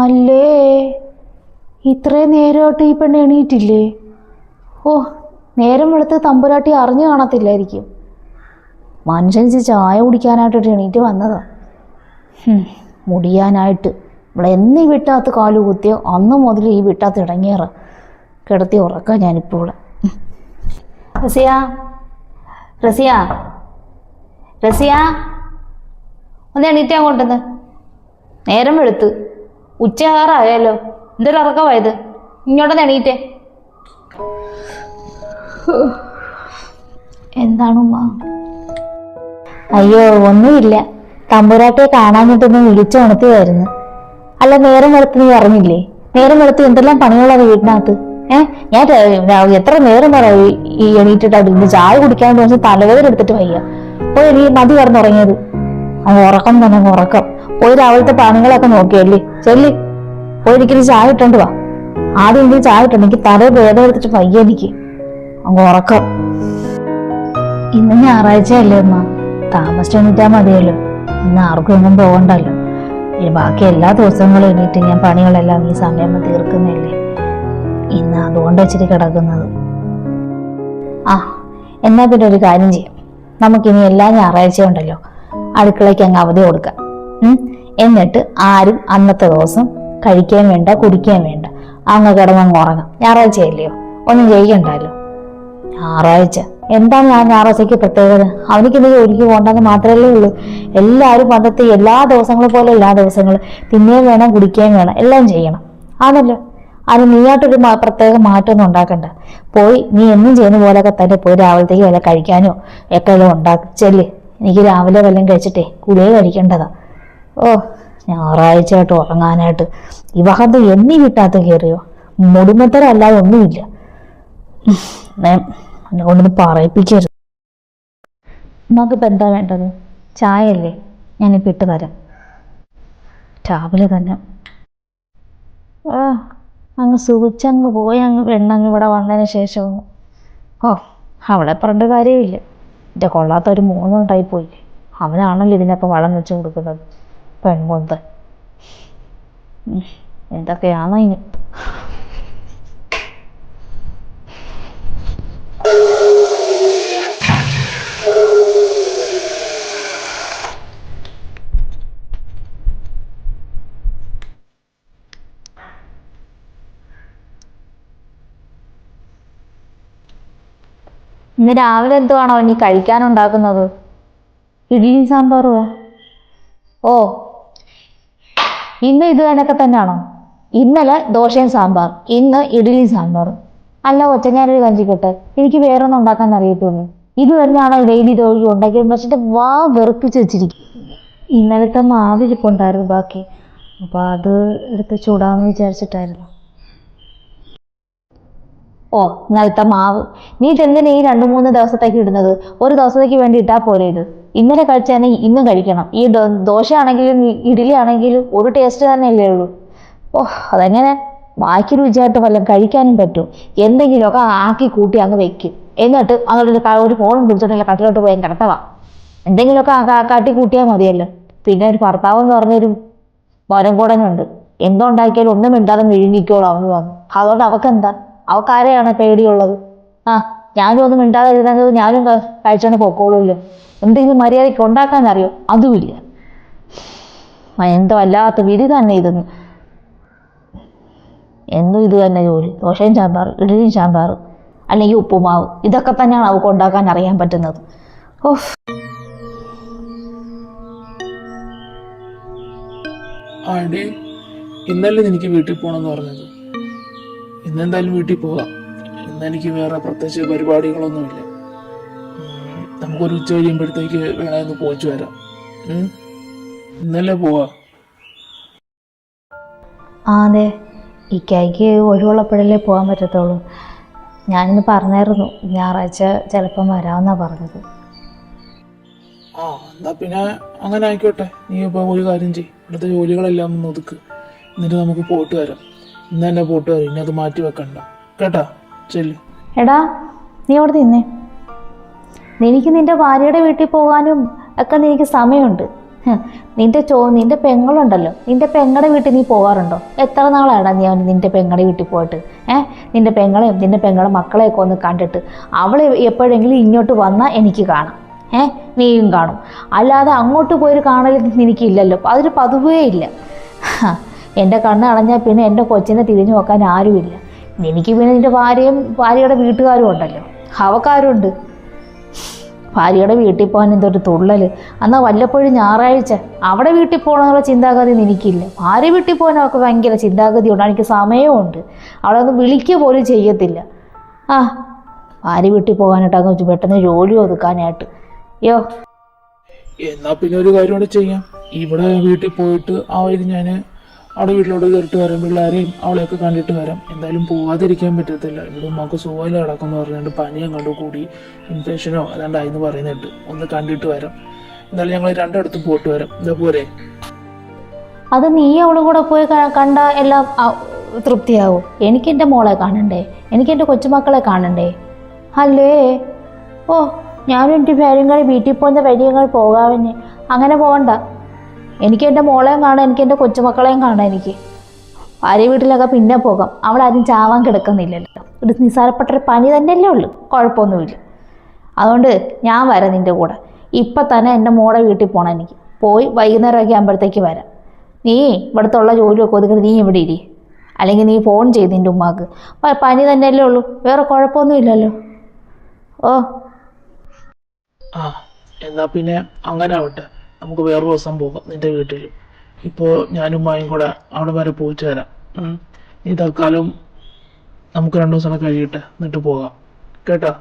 അല്ലേ? ഇത്രയും നേരമായിട്ട് ഈ പെണ്ണ് എണീറ്റില്ലേ? ഓ നേരം വെളുത്ത് തമ്പുരാട്ടി അറിഞ്ഞു കാണത്തില്ലായിരിക്കും. മനുഷ്യൻ ചായ കുടിക്കാനായിട്ടിട്ട് എണീറ്റ് വന്നതാ. മുടിയാനായിട്ട്. ഇവിടെ എന്നീ വിട്ടാത്ത കാൽ കുത്തിയോ അന്ന് മുതൽ ഈ വിട്ടാത്ത് ഇടങ്ങിയറ കിടത്തി ഉറക്കാം ഞാനിപ്പോൾ ഇവിടെ. റസിയ? റസിയ? റസിയ? ഒന്ന് എണീറ്റ് അങ്ങോട്ടെന്ന് നേരം വെളുത്ത്. ഉച്ചയാറായാലോ എന്തൊരു ഉറക്കമായത്? ഇങ്ങോട്ടൊന്ന് എണീറ്റേ. എന്താണ് ഉമ്മ? അയ്യോ ഒന്നുമില്ല. കാണാഞ്ഞിട്ടൊന്ന് വിളിച്ചു ഉണർത്തിയായിരുന്നു. അല്ല നേരം വെളുത്ത് നീ അറിഞ്ഞില്ലേ നേരം വെളുത്ത് എന്തെല്ലാം പണികളാണ് വീട്ടിനകത്ത് ഏഹ് ഞാൻ എത്ര നേരം പറയും ഈ എണീറ്റിട്ട് അതിന് ചായ കുടിക്കാൻ തോന്നി തലവേദന എടുത്തിട്ട് വയ്യ. പോയി എനിക്ക് മതി കിടന്നുറങ്ങിയത് ഉറക്കം തന്നെ ഉറക്കം. പോയി രാവിലത്തെ പണികളൊക്കെ നോക്കിയല്ലേ? ചെല്ലി. പോയി എനിക്കൊരു ചായ ഇട്ടോണ്ട് വാ. ആദ്യം എനിക്ക് ചായ ഇട്ടുണ്ട് എനിക്ക് തല ഭേദമെടുത്തിട്ട് എടുത്തിട്ട് എനിക്ക്. അങ്ങ് ഉറക്കം. ഇന്ന് ഞായറാഴ്ച അല്ലേ അമ്മ. താമസിച്ച് എണീറ്റാ മതിയല്ലോ. ഇന്ന് ആർക്കും എങ്ങും പോകണ്ടല്ലോ ബാക്കി എല്ലാ ദിവസങ്ങളും എണീറ്റ് ഞാൻ പണികളെല്ലാം ഈ സമയം തീർക്കുന്നില്ലേ ഇന്ന് അതുകൊണ്ട് വെച്ചിട്ട് കിടക്കുന്നത്. ആ എന്നാ പിന്നെ ഒരു കാര്യം ചെയ്യാം. നമുക്കിനി എല്ലാ ഞായറാഴ്ച ഉണ്ടല്ലോ. അടുക്കളയ്ക്ക് അങ്ങ് അവധി കൊടുക്കുക. എന്നിട്ട് ആരും അന്നത്തെ ദിവസം കഴിക്കാൻ വേണ്ട കുടിക്കാൻ വേണ്ട. അങ്ങ് കിടന്നങ്ങ് ഉറങ്ങാം. ഞായറാഴ്ച അല്ലയോ ഒന്നും ചെയ്യണ്ടല്ലോ ഞായറാഴ്ച. എന്താണ് ഞാൻ ഞായറാഴ്ചയ്ക്ക് പ്രത്യേകത? അവനിക്ക് ഇന്ന് ജോലിക്ക് പോകണ്ടെന്ന് മാത്രമല്ലേ ഉള്ളൂ. എല്ലാവരും പണ്ടത്തെ എല്ലാ ദിവസങ്ങളും പോലെ എല്ലാ ദിവസങ്ങളും തിന്നുകയും വേണം കുടിക്കുകയും വേണം എല്ലാം ചെയ്യണം. ആണല്ലോ? അത് നീയായിട്ടൊരു പ്രത്യേക മാറ്റമൊന്നും ഉണ്ടാക്കണ്ട. പോയി നീ എന്നും ചെയ്യുന്ന പോലെയൊക്കെ തന്നെ പോയി രാവിലത്തേക്ക് വല്ല കഴിക്കാനോ ഒക്കെ ഉണ്ടാക്കി. ചെല്ല്. എനിക്ക് രാവിലെ വല്ലതും കഴിച്ചിട്ടേ കുളിയെ കഴിക്കേണ്ടതാ. ഓ ഞായറാഴ്ചയായിട്ട് ഉറങ്ങാനായിട്ട്. ഇവഹത് എണ്ണി വിട്ടാത്ത കയറിയോ? മുടിമത്തരം അല്ലാതെ ഒന്നുമില്ല എന്നെ കൊണ്ടൊന്ന് പറയിപ്പിക്കരുത്. നമുക്കിപ്പോൾ എന്താ വേണ്ടത്? ചായ അല്ലേ ഞാനിപ്പോൾ ഇട്ട് തരാം. രാവിലെ തന്നെ. ആ അങ്ങ് സുഖിച്ചങ്ങ് പോയി അങ്ങ് പെണ്ണങ്ങ് ഇവിടെ വന്നതിന് ശേഷം ഓ അവളെ പറഞ്ഞിട്ട് കാര്യമില്ല. എന്റെ കൊള്ളാത്ത ഒരു മോനുണ്ടായി പോയി. അവനാണല്ലോ ഇതിനൊക്കെ വളം വെച്ച് കൊടുക്കുന്നത്. പെൺകൊന്ത്. എന്തൊക്കെയാണ് ഇനി? ഇന്ന് രാവിലെ എന്തുവാണോ ഇനി കഴിക്കാനുണ്ടാക്കുന്നത്? ഇഡ്ഡലി സാമ്പാറുവാ ഓ ഇന്ന് ഇത് കണക്കെ തന്നെയാണോ? ഇന്നലെ ദോശയും സാമ്പാർ ഇന്ന് ഇഡ്ഡലി സാമ്പാർ അല്ല ഒറ്റ ഞാനൊരു കഞ്ചിക്കട്ടെ എനിക്ക് വേറൊന്നും ഉണ്ടാക്കാൻ അറിയത്തുള്ളൂ ഇത് തന്നെയാണോ ഡെയിലി ദോശ ഉണ്ടാക്കിയത്? പക്ഷേ വാ വെറുപ്പിച്ച് വെച്ചിരിക്കും ഇന്നലത്തെ മാവിരിപ്പുണ്ടായിരുന്നു ബാക്കി. അപ്പോൾ അത് എടുത്ത് ചൂടാമെന്ന് വിചാരിച്ചിട്ടായിരുന്നു. ഓ ഇന്നലത്തെ മാവ്. നീ ഇതെന്തിനാ ഈ രണ്ട് മൂന്ന് ദിവസത്തേക്ക് ഇടുന്നത്? ഒരു ദിവസത്തേക്ക് വേണ്ടി ഇട്ടാ പോലെ ഇത്. ഇന്നലെ കഴിച്ചാൽ ഇന്നും കഴിക്കണം. ഈ ദോശ ദോശയാണെങ്കിലും ഇഡ്ഡലി ആണെങ്കിലും ഒരു ടേസ്റ്റ് തന്നെയല്ലേ ഉള്ളൂ. ഓ അതെങ്ങനെ? ബാക്കി രുചിയായിട്ട് വല്ലതും കഴിക്കാനും പറ്റും. എന്തെങ്കിലുമൊക്കെ ആക്കി കൂട്ടി അങ്ങ് വെക്കും. എന്നിട്ട് അങ്ങോട്ട് ഒരു ഫോണും പിടിച്ചിട്ടില്ല കട്ടിലോട്ട് പോയി കിടത്തവാ. എന്തെങ്കിലുമൊക്കെ കാട്ടി കൂട്ടിയാൽ മതിയല്ലോ. പിന്നെ ഒരു ഭർത്താവ് എന്ന് പറഞ്ഞൊരു വരം കൂടനുണ്ട്. എന്തുണ്ടാക്കിയാലും ഒന്നും മിണ്ടാതെ വിഴുങ്ങിക്കോളൂ അവന് വന്നു. അതുകൊണ്ട് അവക്കെന്താ? അവക്കാരെയാണ് പേടിയുള്ളത്. ആ ഞാനും ഒന്നും മിണ്ടാതെ ഇരുന്നത് ഞാനും കഴിച്ചോണ്ട് പൊക്കോളൂല്ലോ എന്തെങ്കിലും മര്യാദയ്ക്ക് ഉണ്ടാക്കാൻ അറിയോ അതുമില്ല എന്തോ അല്ലാത്ത വിധി തന്നെ ഇതെന്ന്. എന്നും ഇത് തന്നെ ജോലി. ദോശയും സാമ്പാർ ഇഡലിയും സാമ്പാർ അല്ലെങ്കിൽ ഉപ്പുമാവ്. ഇതൊക്കെ തന്നെയാണ് അവൾക്ക് ഉണ്ടാക്കാൻ അറിയാൻ പറ്റുന്നത്. ഓഫ്. ആണ്ടി ഇന്നല്ലേ എനിക്ക് വീട്ടിൽ പോകണമെന്ന് പറഞ്ഞത്? ഇന്നെന്തായാലും വീട്ടിൽ പോവാം. ഇന്ന് എനിക്ക് വേറെ പ്രത്യേകിച്ച് പരിപാടികളൊന്നുമില്ല. നമുക്കൊരു ഉച്ച കഴിയുമ്പോഴത്തേക്ക് വേണമെന്ന് പോയിച്ചു വരാം? ഇന്നല്ലേ പോവാ? ആ അതെ. ഇക്കായ്ക്ക് ഒഴിവുള്ളപ്പോഴല്ലേ പോകാൻ പറ്റത്തുള്ളൂ. ഞാനിന്ന് പറഞ്ഞായിരുന്നു ഞായറാഴ്ച ചിലപ്പം വരാമെന്നാണ് പറഞ്ഞത്. ആ എന്നാ പിന്നെ അങ്ങനെ ആയിക്കോട്ടെ. നീ ഇപ്പോൾ ഒരു കാര്യം ചെയ്യും. ഇവിടുത്തെ ജോലികളെല്ലാം ഒന്ന് ഒതുക്ക്. എന്നിട്ട് നമുക്ക് പോയിട്ട് വരാം. ഇന്ന് തന്നെ പോയിട്ട് ഇനി അത് മാറ്റി വെക്കണ്ട. കേട്ടാ? ചെല്ലു. എടാ നീ അവിടെ തിന്നേ നിനക്ക് നിന്റെ ഭാര്യയുടെ വീട്ടിൽ പോകാനും ഒക്കെ നിനക്ക് സമയമുണ്ട്. നിന്റെ ചോ നിന്റെ പെങ്ങളുണ്ടല്ലോ. നിന്റെ പെങ്ങളുടെ വീട്ടിൽ നീ പോകാറുണ്ടോ എത്ര നാളാണ് നീ അവൻ നിന്റെ പെങ്ങളുടെ വീട്ടിൽ പോയിട്ട്? ഏഹ് നിന്റെ പെങ്ങളെയും നിന്റെ പെങ്ങളുടെ മക്കളെയൊക്കെ ഒന്ന് കണ്ടിട്ട് അവൾ എപ്പോഴെങ്കിലും ഇങ്ങോട്ട് വന്നാൽ എനിക്ക് കാണാം. ഏഹ് നീയും കാണും. അല്ലാതെ അങ്ങോട്ട് പോയൊരു കാണൽ നിനക്കില്ലല്ലോ. അതൊരു പതിവേ ഇല്ല. എന്റെ കണ്ണ് അടഞ്ഞാൽ പിന്നെ എന്റെ കൊച്ചിനെ തിരിഞ്ഞു നോക്കാൻ ആരുമില്ല. എനിക്ക് പിന്നെ നിന്റെ ഭാര്യയും ഭാര്യയുടെ വീട്ടുകാരും ഉണ്ടല്ലോ. അവക്കാരുണ്ട്. ഭാര്യയുടെ വീട്ടിൽ പോകാൻ എന്തൊരു തുള്ളൽ എന്നാൽ വല്ലപ്പോഴും ഞായറാഴ്ച അവിടെ വീട്ടിൽ പോകണമെന്നുള്ള ചിന്താഗതി എനിക്കില്ല. ഭാര്യ വീട്ടിൽ പോകാൻ അവൾക്ക് ഭയങ്കര ചിന്താഗതിയുണ്ട്. എനിക്ക് സമയമുണ്ട് അവളെ ഒന്ന് വിളിക്കുക പോലും ചെയ്യത്തില്ല. ആ ഭാര്യ വീട്ടിൽ പോകാനായിട്ട് അങ്ങ് പെട്ടെന്ന് ജോലി ഒതുക്കാനായിട്ട്. യോ? എന്നാ പിന്നെ ഒരു കാര്യം കൂടെ ചെയ്യാം. ഇവിടെ വീട്ടിൽ പോയിട്ട് ആ വഴി ഞാൻ അവിടെ വീട്ടിലോട്ട് കയറിട്ട് വരാം. പിള്ളേരെയും അവളെയൊക്കെ കണ്ടിട്ട് വരാം. എന്തായാലും പോവാതിരിക്കാൻ പറ്റത്തില്ല. ഇവിടെ ഉമ്മക്ക് സുഖമില്ല കിടക്കുന്നു പറഞ്ഞുകൊണ്ട് പനിയും കണ്ടു കൂടി. ഇൻഫെക്ഷനോ അതാണ്ടായിന്ന് പറയുന്നുണ്ട്. ഒന്ന് കണ്ടിട്ട് വരാം. എന്തായാലും ഞങ്ങൾ രണ്ടിടത്തും പോയിട്ട് വരാം. ഇതാ പോരെ. അത് നീ അവളും കൂടെ പോയി കണ്ട എല്ലാം തൃപ്തിയാവും. എനിക്ക് എന്റെ മോളെ കാണണ്ടേ? എനിക്ക് എന്റെ കൊച്ചുമക്കളെ കാണണ്ടേ? അല്ലേ? ഓ ഞാനും എന്റെ പേരും കൂടി വീട്ടിൽ പോകുന്ന വഴിയങ്ങൾ പോകാമെന്ന്. അങ്ങനെ പോകണ്ട എനിക്ക് എന്റെ മോളെയും കാണാം എനിക്ക് എന്റെ കൊച്ചുമക്കളെയും കാണാം എനിക്ക്. ഭാര്യ വീട്ടിലൊക്കെ പിന്നെ പോകാം. അവിടെ ആരും ചാവാൻ കിടക്കുന്നില്ലല്ലോ. ഒരു നിസ്സാരപ്പെട്ടൊരു പനി തന്നെയല്ലേ ഉള്ളൂ. കുഴപ്പമൊന്നുമില്ല. അതുകൊണ്ട് ഞാൻ വരാം നിന്റെ കൂടെ. ഇപ്പം തന്നെ എന്റെ മോളെ വീട്ടിൽ പോകണം എനിക്ക്. പോയി വൈകുന്നേരമൊക്കെ ആകുമ്പോഴത്തേക്ക് വരാം. നീ ഇവിടുത്തെ ഉള്ള ജോലിയൊക്കെ ഒതുക്കി നീ ഇവിടെ ഇരി. അല്ലെങ്കിൽ നീ ഫോൺ ചെയ്ത് നിന്റെ ഉമ്മാക്ക്. പനി തന്നെയല്ലേ ഉള്ളൂ. വേറെ കുഴപ്പമൊന്നുമില്ലല്ലോ. ഓ. ആ എന്നാ പിന്നെ അങ്ങനെ ആവട്ടെ നമുക്ക് വേറൊരു ദിവസം പോകാം നിന്റെ വീട്ടിൽ ഇപ്പോൾ ഞാനും മായും കൂടെ അവിടെ വരെ പോയി ചേരാം. ഈ തൽക്കാലം നമുക്ക് രണ്ടു ദിവസം കഴിയട്ടെ. എന്നിട്ട് പോകാം. കേട്ടോ?